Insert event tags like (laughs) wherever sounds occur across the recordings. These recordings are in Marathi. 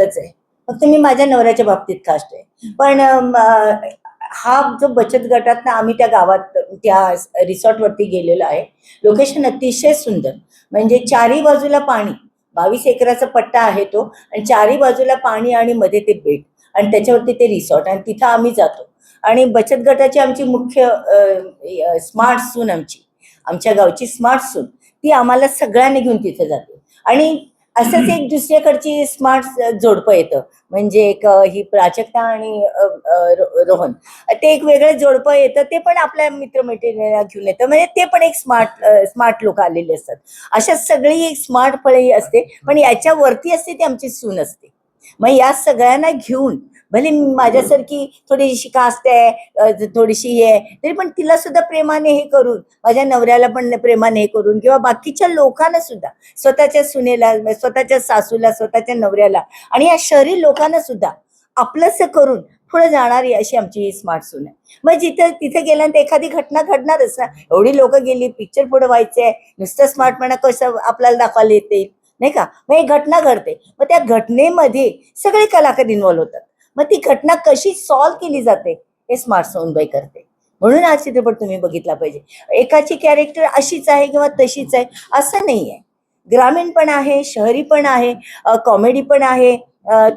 आहे. फक्त मी माझ्या नवऱ्याच्या बाबतीत खास्ट आहे. पण हा जो बचत गटात ना आम्ही त्या गावात त्या रिसॉर्टवरती गेलेलो आहे. लोकेशन अतिशय सुंदर. म्हणजे चारी बाजूला पाणी बावीस एकराचा पट्टा आहे तो आणि चारी बाजूला पाणी आणि मध्ये ते बेट आणि त्याच्यावरती ते रिसॉर्ट आणि तिथं आम्ही जातो. आणि बचत गटाची आमची मुख्य स्मार्ट सून आमची आमच्या गावची स्मार्ट सून ती आम्हाला सगळ्यांनी घेऊन तिथे जाते. आणि असंच एक दुसऱ्याकडची स्मार्ट जोडपं येतं. म्हणजे एक ही प्राजक्ता आणि रोहन. ते एक वेगळं जोडपं येतं ते पण आपल्या मित्रमैत्रिणीला घेऊन येतं. म्हणजे ते पण एक स्मार्ट स्मार्ट लोक आलेले असतात. अशा सगळी एक स्मार्ट फळे असते पण याच्यावरती असते ती आमची सून असते. मग या सगळ्यांना घेऊन भले माझ्यासारखी थोडीशी कास्ट आहे थोडीशी हे आहे तरी पण तिला सुद्धा प्रेमाने हे करून माझ्या नवऱ्याला पण प्रेमाने हे करून किंवा बाकीच्या लोकांना सुद्धा स्वतःच्या सुनेला स्वतःच्या सासूला स्वतःच्या नवऱ्याला आणि या शहरी लोकांना सुद्धा आपलंसं करून पुढे जाणारी अशी आमची ही स्मार्ट सून आहे. मग जिथे तिथे गेल्यानंतर एखादी घटना घडणारच ना एवढी लोक गेली पिक्चर पुढे व्हायचंय नुसतं स्मार्टपणा कसं आपल्याला दाखवायला येते नाही का? मग एक घटना घडते. मग त्या घटनेमध्ये सगळे कलाकार इन्व्हॉल्व्ह होतात. मग ती घटना कशी सॉल्व्ह केली जाते हे स्मार्ट सोनबाई करते. म्हणून हा चित्रपट तुम्ही बघितला पाहिजे. एकाची कॅरेक्टर अशीच आहे किंवा तशीच आहे असं नाही आहे ग्रामीण पण आहे शहरी पण आहे कॉमेडी पण आहे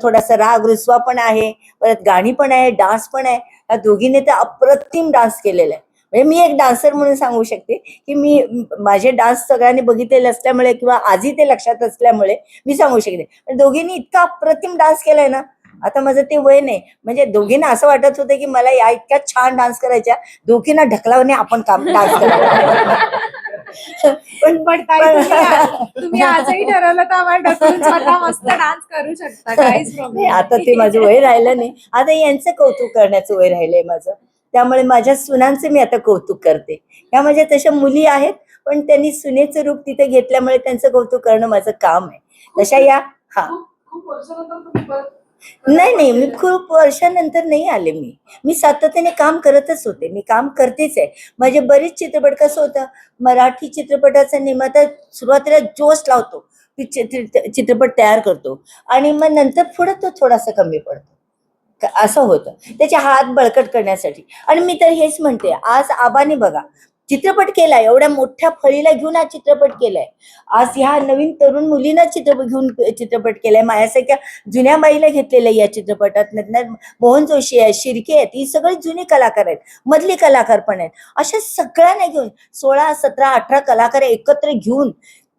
थोडासा राग रुसवा पण आहे परत गाणी पण आहे डान्स पण आहे. या दोघींनी तर अप्रतिम डान्स केलेला आहे. म्हणजे मी एक डान्सर म्हणून सांगू शकते की मी माझे डान्स सगळ्यांनी बघितलेले असल्यामुळे किंवा आजही ते लक्षात असल्यामुळे मी सांगू शकते. पण दोघींनी इतका अप्रतिम डान्स केलाय ना आता माझं ते वय नाही. म्हणजे दोघींना असं वाटत होतं की मला या इतक्या छान डान्स करायच्या दोघींना ढकलावणे आपण काम डान्स करायला पण पण ताई तुम्ही आ- तुम्ही आजही ठरवलं तर आम्हाला ढकलून स्वतः मस्त डान्स करू शकता काहीच नाही प्रॉब्लेम आता ते माझं वय राहिलं नाही. आता यांचं कौतुक करण्याचं वय राहिलंय माझं. त्यामुळे माझ्या सुनांचं मी आता कौतुक करते. ह्या माझ्या तशा मुली आहेत पण त्यांनी सुनेचं रूप तिथे घेतल्यामुळे त्यांचं कौतुक करणं माझं काम आहे. तशा या हा. खूप वर्षानंतर तुम्ही परत नाही नाही मी खूप वर्षानंतर नाही आले मी. मी सातत्याने काम करतच होते. मी काम करतेच आहे. माझे बरेच चित्रपट कसं होतं? मराठी चित्रपटाचा निर्माता सुरुवातीला जोश लावतो. चित्रपट तयार करतो. आणि मग नंतर पुढे तो थोडासा कमी पडतो. असं होतं. त्याचे हात बळकट करण्यासाठी. आणि मी तर हेच म्हणते. आज आबाने बघा. चित्रपट केलाय. एवढ्या मोठ्या फळीला घेऊन हा चित्रपट केलाय. आज ह्या नवीन तरुण मुलींना चित्रपट घेऊन चित्रपट केलाय. माझ्यासारख्या जुन्या बाईला घेतलेलं या चित्रपटात. मोहन जोशी आहे शिर्के आहेत. ही सगळी जुने कलाकार आहेत. मधले कलाकार पण आहेत. अशा सगळ्यांना घेऊन सोळा सतरा अठरा कलाकार एकत्र घेऊन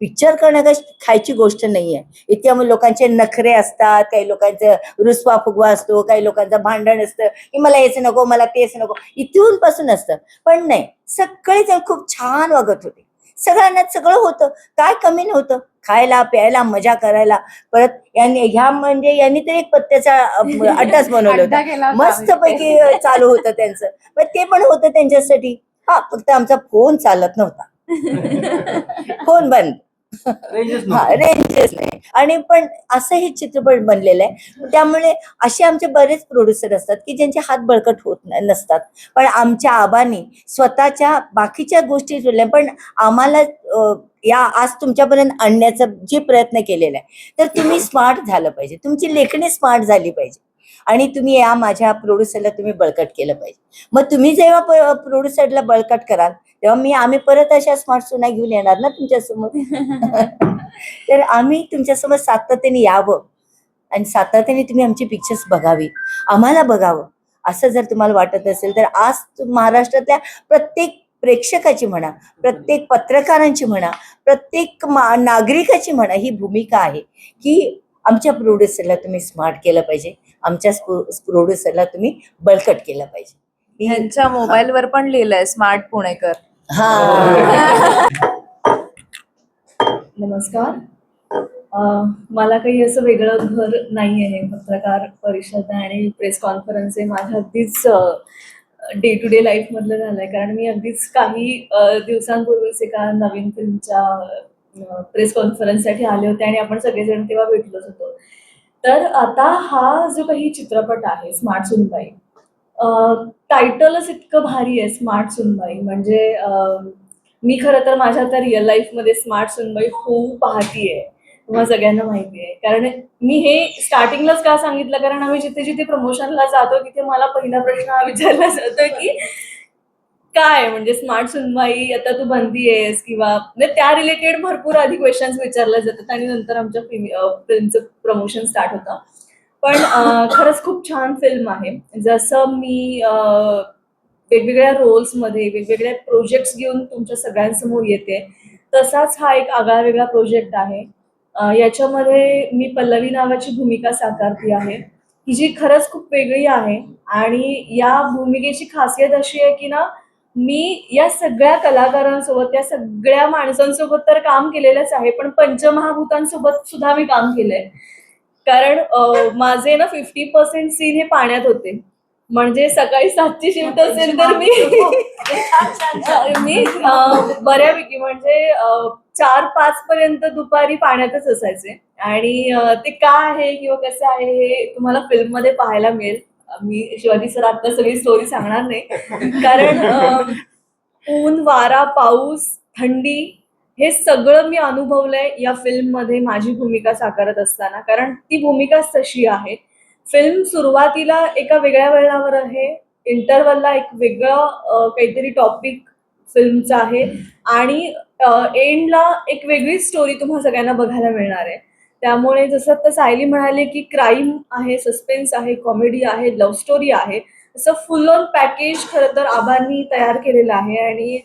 पिक्चर करणं काही खायची गोष्ट नाहीये. इतक्या मग लोकांचे नखरे असतात काही लोकांचं रुसवा फुगवा असतो काही लोकांचं भांडण असतं की मला हेच नको मला तेच नको इथून पासून असतं. पण नाही सगळेजण खूप छान वागत होते. सगळ्यांना सगळं होतं. काय कमी नव्हतं? खायला प्यायला मजा करायला. परत यांनी ह्या म्हणजे यांनी तर एक पत्त्याचा (laughs) अड्डाच बनवला होता. अड्डा केला होता मस्त आम्ही. पैकी चालू होतं त्यांचं. पण ते पण होतं त्यांच्यासाठी. हा फक्त आमचा फोन चालत नव्हता. (laughs) फोन बंद. रेंजेस नाही. आणि पण असं हे चित्रपट बनलेलं आहे. त्यामुळे असे आमचे बरेच प्रोड्युसर असतात की ज्यांचे हात बळकट होत नसतात. पण आमच्या आबांनी स्वतःच्या बाकीच्या गोष्टी सोडल्या. पण आम्हाला या आज तुमच्यापर्यंत आणण्याचा जे प्रयत्न केलेला आहे. तर तुम्ही (clears throat) स्मार्ट झालं पाहिजे. तुमची लेखणी स्मार्ट झाली पाहिजे. आणि तुम्ही या माझ्या प्रोड्युसरला तुम्ही बळकट केलं पाहिजे. मग तुम्ही जेव्हा प्रोड्युसरला बळकट कराल तेव्हा मी आम्ही परत अशा स्मार्ट सुना घेऊन येणार ना तुमच्यासमोर. (laughs) तर आम्ही तुमच्यासमोर सातत्याने यावं. आणि सातत्याने तुम्ही आमची पिक्चर्स बघावी. आम्हाला बघावं. असं जर तुम्हाला वाटत असेल तर आज महाराष्ट्रातल्या प्रत्येक प्रेक्षकाची म्हणा प्रत्येक पत्रकारांची म्हणा प्रत्येक नागरिकाची म्हणा ही भूमिका आहे की आमच्या प्रोड्युसरला तुम्ही स्मार्ट केलं पाहिजे. आमच्या प्रोड्युसरला तुम्ही बळकट केलं पाहिजे. यांच्या मोबाईल वर पण लिहिलंय स्मार्ट पुणेकर. हा. नमस्कार. मला काही असं वेगळं घर नाही आहे पत्रकार परिषद आणि प्रेस कॉन्फरन्स हे माझ्या अगदीच डे टू डे लाईफमधलं झालं आहे कारण मी अगदीच काही दिवसांपूर्वीच एका नवीन फिल्मच्या प्रेस कॉन्फरन्ससाठी आले होते आणि आपण सगळेजण तेव्हा भेटलोच होतो. तर आता हा जो काही चित्रपट आहे स्मार्ट सुनबाई टायटलच इतकं भारी आहे स्मार्ट सुनबाई. म्हणजे मी खरं तर माझ्या आता रिअल लाईफमध्ये स्मार्ट सुनबाई खूप पाहतीये. तुम्हाला सगळ्यांना माहिती आहे कारण मी हे स्टार्टिंगलाच का सांगितलं? कारण आम्ही जिथे जिथे प्रमोशनला जातो तिथे मला पहिला प्रश्न हा विचारला जातो की काय म्हणजे स्मार्ट सुनवाई आता तू बनती आहेस किंवा म्हणजे त्या रिलेटेड भरपूर आधी क्वेश्चन्स विचारले जातात आणि नंतर आमच्या फिल्मचं प्रमोशन स्टार्ट होतं. पण खरंच खूप छान फिल्म आहे. जसं मी वेगवेगळ्या रोल्समध्ये वेगवेगळ्या प्रोजेक्ट्स घेऊन तुमच्या सगळ्यांसमोर येते तसाच हा एक आगळा वेगळा प्रोजेक्ट आहे. याच्यामध्ये मी पल्लवी नावाची भूमिका साकारती आहे. ही जी खरंच खूप वेगळी आहे आणि या भूमिकेची खासियत अशी आहे की ना मी या सगळ्या कलाकारांसोबत या सगळ्या माणसांसोबत तर काम केलेलंच आहे पण पंचमहाभूतांसोबत सुद्धा मी काम केलंय. कारण माझे ना फिफ्टी पर्सेंट सीन हे पाण्यात होते. म्हणजे सकाळी सातची शिफ्ट असेल तर मी मी बऱ्यापैकी म्हणजे चार पाच पर्यंत दुपारी पाण्यातच असायचे. आणि ते का आहे किंवा कसं आहे हे तुम्हाला फिल्ममध्ये पाहायला मिळेल. मी शिवाजी सर आता सगळी स्टोरी सांगणार नाही. कारण ऊन वारा पाऊस थंडी हे सगळं मी अनुभवलंय या फिल्ममध्ये माझी भूमिका साकारत असताना. कारण ती भूमिकाच तशी आहे. फिल्म सुरुवातीला एका वेगळ्या वळणावर आहे. इंटरवलला एक वेगळं काहीतरी टॉपिक फिल्मचं आहे. आणि एंडला एक वेगळी स्टोरी तुम्हा सगळ्यांना बघायला मिळणार आहे. त्यामुळे जसं आता सायली म्हणाले की क्राईम आहे सस्पेन्स आहे कॉमेडी आहे लव्ह स्टोरी आहे असं फुल ऑन पॅकेज खरं तर आबांनी तयार केलेलं आहे. आणि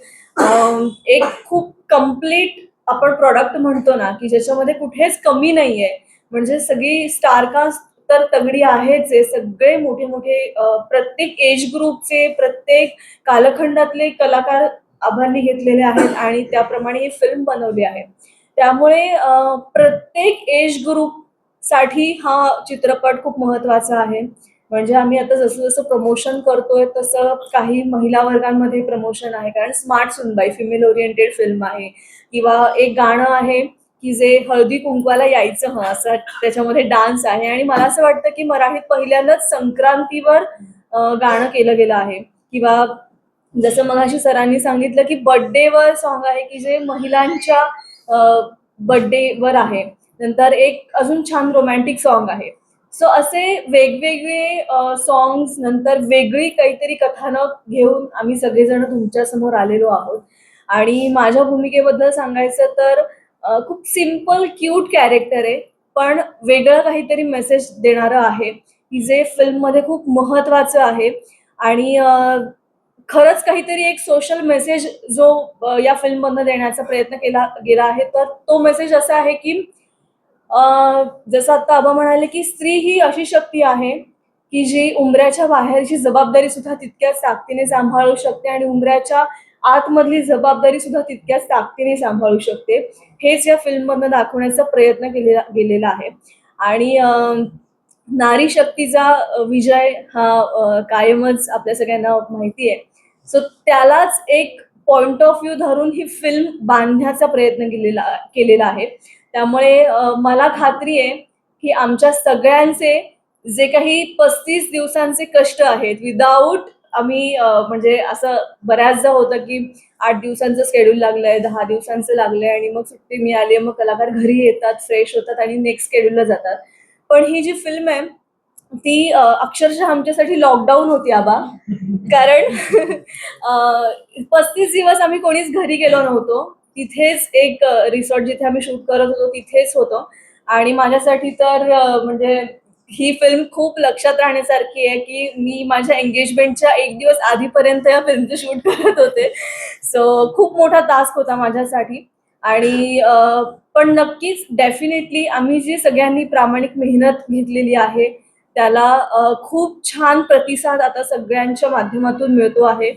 एक खूप कंप्लीट आपण प्रॉडक्ट म्हणतो ना की ज्याच्यामध्ये कुठेच कमी नाहीये. म्हणजे सगळी स्टारकास्ट तर तगडी आहेच आहे सगळे मोठे मोठे प्रत्येक एज ग्रुपचे प्रत्येक कालखंडातले कलाकार आबांनी घेतलेले आहेत आणि त्याप्रमाणे ही फिल्म बनवली आहे. त्यामुळे प्रत्येक एज ग्रुपसाठी हा चित्रपट खूप महत्त्वाचा आहे. म्हणजे आम्ही आता जसं जसं प्रमोशन करतोय तसं काही महिला वर्गांमध्ये प्रमोशन आहे. कारण स्मार्ट सुनबाई फिमेल ओरिएंटेड फिल्म आहे. किंवा एक गाणं आहे की जे हळदी कुंकवाला यायचं हं असं त्याच्यामध्ये डान्स आहे. आणि मला असं वाटतं की मराठीत पहिल्यांदाच संक्रांतीवर गाणं केलं गेलं आहे. किंवा जसं मगाशी सरांनी सांगितलं की बर्थडेवर सॉन्ग आहे की जे महिलांच्या बर्थडेवर आहे. नंतर एक अजून छान रोमॅन्टिक सॉन्ग आहे. सो असे वेगवेगळे सॉंग्स नंतर वेगळी काहीतरी कथानक घेऊन आम्ही सगळेजण तुमच्यासमोर आलेलो आहोत. आणि माझ्या भूमिकेबद्दल सांगायचं तर खूप सिंपल क्यूट कॅरेक्टर आहे पण वेगळं काहीतरी मेसेज देणारं आहे. की जे फिल्ममध्ये खूप महत्त्वाचं आहे. आणि खरंच काहीतरी एक सोशल मेसेज जो या फिल्म मधनं देण्याचा प्रयत्न केला गेला आहे तर तो मेसेज असा आहे की जसं आता आबा म्हणाले की स्त्री ही अशी शक्ती आहे की जी उंबऱ्याच्या बाहेरची जबाबदारी सुद्धा तितक्याच ताकदीने सांभाळू शकते आणि उंबऱ्याच्या आतमधली जबाबदारी सुद्धा तितक्याच ताकदीने सांभाळू शकते. हेच या फिल्ममधनं दाखवण्याचा प्रयत्न केलेला गेलेला आहे. आणि नारी शक्तीचा विजय हा कायमच आपल्या सगळ्यांना माहिती आहे. सो त्यालाच एक पॉइंट ऑफ व्ह्यू धरून ही फिल्म बांधण्याचा प्रयत्न केलेला केलेला आहे. त्यामुळे मला खात्री आहे की आमच्या सगळ्यांचे जे काही पस्तीस दिवसांचे कष्ट आहेत विदाऊट आम्ही म्हणजे असं बऱ्याचदा होतं की आठ दिवसांचं शेड्यूल लागलंय दहा दिवसांचं लागलंय आणि मग सुट्टी मिळाली मग कलाकार घरी येतात फ्रेश होतात आणि नेक्स्ट स्केड्यूलला जातात. पण ही जी फिल्म आहे ती अक्षरशः आमच्यासाठी लॉकडाऊन होती आबा. कारण पस्तीस दिवस आम्ही कोणीच घरी गेलो नव्हतो. तिथेच एक रिसॉर्ट जिथे आम्ही शूट करत होतो तिथेच होतो. आणि माझ्यासाठी तर म्हणजे ही फिल्म खूप लक्षात राहण्यासारखी आहे की मी माझ्या एंगेजमेंटच्या एक दिवस आधीपर्यंत या फिल्मचं शूट करत होते. सो खूप मोठा टास्क होता माझ्यासाठी. आणि पण नक्कीच डेफिनेटली आम्ही जी सगळ्यांनी प्रामाणिक मेहनत घेतलेली आहे त्याला खूप छान प्रतिसाद आता सगळ्यांच्या माध्यमातून मिळतो आहे.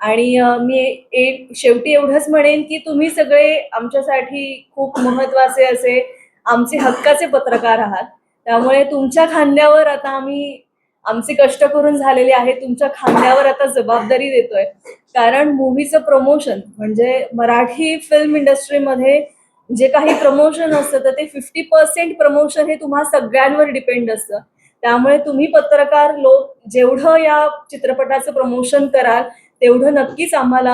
आणि मी एक शेवटी एवढंच म्हणेन की तुम्ही सगळे आमच्यासाठी खूप महत्त्वाचे असे आमचे हक्काचे पत्रकार आहात. त्यामुळे तुमच्या खांद्यावर आता आम्ही आमचे कष्ट करून झालेले आहे तुमच्या खांद्यावर आता जबाबदारी देतोय. कारण मूवीचं प्रमोशन म्हणजे मराठी फिल्म इंडस्ट्रीमध्ये जे काही प्रमोशन असतं तर ते फिफ्टी पर्सेंट प्रमोशन हे तुम्हा सगळ्यांवर डिपेंड असतं. त्यामुळे तुम्ही पत्रकार लोक जेवढं या चित्रपटाचं प्रमोशन कराल तेवढं नक्कीच आम्हाला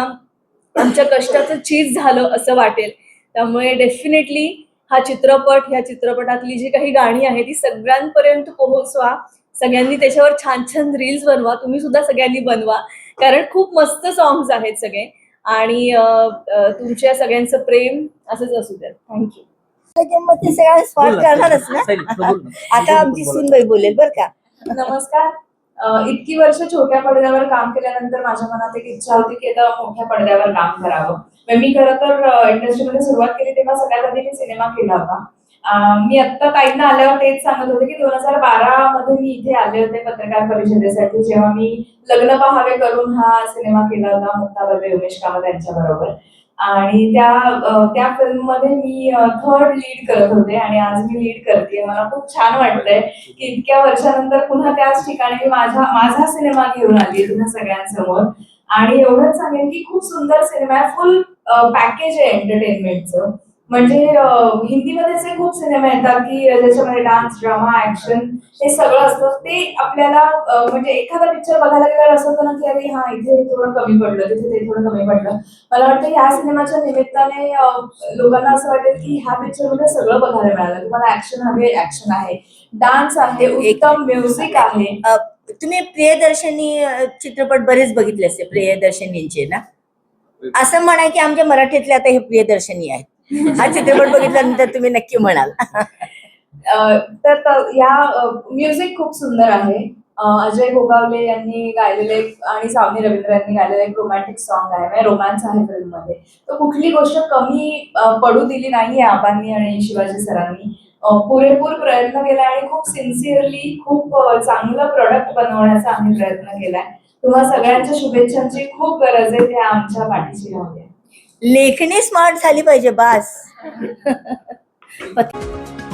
आमच्या कष्टाचं चीज झालं असं वाटेल. त्यामुळे डेफिनेटली हा चित्रपट ह्या चित्रपटातली जी काही गाणी आहेत ती सगळ्यांपर्यंत पोहोचवा. सगळ्यांनी त्याच्यावर छान छान रील्स बनवा. तुम्ही सुद्धा सगळ्यांनी बनवा. कारण खूप मस्त सॉंग्स आहेत सगळे. आणि तुमच्या सगळ्यांचं प्रेम असंच असू द्या थँक्यू मग ते सगळ्या स्पॉट करणारच ना. आता आमची सुनबाई बोलेल बर का. नमस्कार. इतकी वर्ष छोट्या पडद्यावर काम केल्यानंतर माझ्या मनात एक इच्छा होती की आता मोठ्या पडद्यावर काम करावं. मग मी खरं तर इंडस्ट्रीमध्ये सुरुवात केली तेव्हा सगळ्यात आधी मी सिनेमा केला होता. मी आत्ता ताईंना आल्यावर तेच सांगत होते की दोन हजार बारा मध्ये मी इथे आले होते पत्रकार परिषदेसाठी. जेव्हा मी लग्न पहावे करून हा सिनेमा केला होता मुक्ता बर्वे उमेश कामत यांच्या बरोबर. आणि त्या त्या फिल्ममध्ये मी थर्ड लीड करत होते आणि आज मी लीड करते. मला खूप छान वाटतंय की इतक्या वर्षानंतर पुन्हा त्याच ठिकाणी मी माझा माझा सिनेमा घेऊन आली तुम्हा सगळ्यांसमोर. आणि एवढंच सांगेन की खूप सुंदर सिनेमा आहे. फुल पॅकेज आहे एंटरटेनमेंटचं म्हणजे हिंदीमध्ये जे खूप सिनेमे येतात की ज्याच्यामध्ये डान्स ड्रामा ऍक्शन हे सगळं असतं ते आपल्याला म्हणजे एखादा पिक्चर बघायला गेल्यावर असं होतं ना की अरे हा इथे थोडं कमी पडलं तिथे ते थोडं कमी पडलं. मला वाटतं ह्या सिनेमाच्या निमित्ताने लोकांना असं वाटेल की ह्या पिक्चरमध्ये सगळं बघायला मिळालं. तुम्हाला ऍक्शन हवे ऍक्शन आहे. डान्स आहे उत्तम म्युझिक आहे. तुम्ही प्रियदर्शनी चित्रपट बरेच बघितले असते प्रियदर्शनींचे ना? असं म्हणा की आमच्या मराठीतले आता हे प्रियदर्शनी आहेत. हा चित्रपट बघितल्यानंतर तुम्ही नक्की म्हणाल. तर या म्युझिक खूप सुंदर आहे. अजय गोगावले यांनी गायलेले एक- आणि सावनी रवींद्र यांनी गायलेलं एक रोमॅन्टिक सॉन्ग आहे म्हणजे रोमॅन्स आहे फिल्ममध्ये तर कुठली गोष्ट कमी पडू दिली नाहीये आबांनी आणि शिवाजी सरांनी. पुरेपूर प्रयत्न केला आणि खूप सिन्सिअरली खूप चांगलं प्रोडक्ट बनवण्याचा आम्ही प्रयत्न केलाय. तुम्हा सगळ्यांच्या शुभेच्छांची खूप गरज आहे त्या आमच्या पाठीशी राहूया लेखणी स्मार्ट झाली पाहिजे बास. (laughs)